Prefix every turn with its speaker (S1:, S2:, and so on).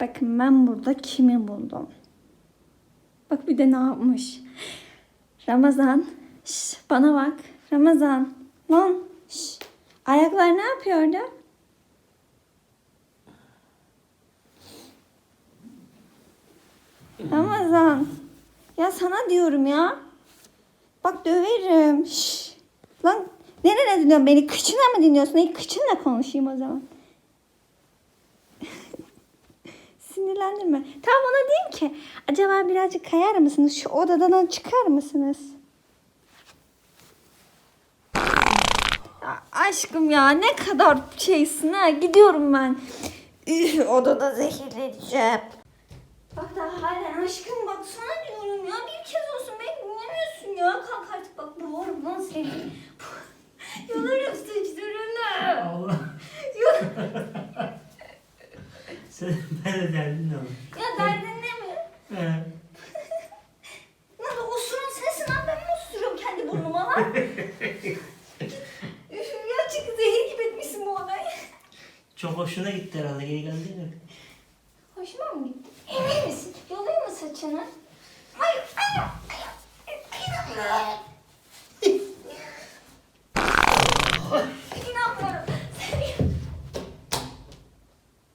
S1: Bakın ben burada kimi buldum. Bak bir de ne yapmış. Ramazan. Şş, bana bak. Ramazan. Lan. Şş, ayaklar ne yapıyor? Ramazan. Ya sana diyorum ya. Bak döverim. Şş. Lan nereye dinliyorsun beni? Kıçına mı dinliyorsun? İyi kıçınla konuşayım o zaman. Sinirlendirme. Tamam ona diyeyim ki acaba birazcık kayar mısınız? Şu odadan çıkar mısınız? Ya aşkım ya ne kadar şeysin ha. Gidiyorum ben. Üf, odada zehirleneceğim. Bak daha halen aşkım bak sana diyorum ya. Bir kez olsun beni dinlemiyorsun ya. Kalk artık bak boğarım lan seni.
S2: Sen ben de derdin ne olur?
S1: ya derdin ne mi?
S2: He.
S1: Lan osuran sensin lan ben mi osuruyorum kendi burnuma lan? Üf ya çık zehir gibi etmişsin bu odayı.
S2: Çok hoşuna gitti herhalde geri geldi mi?
S1: Hoşuma mı gitti? Emin misin? Yolayım mı saçını? Hayır, hayır, hayır. hayır.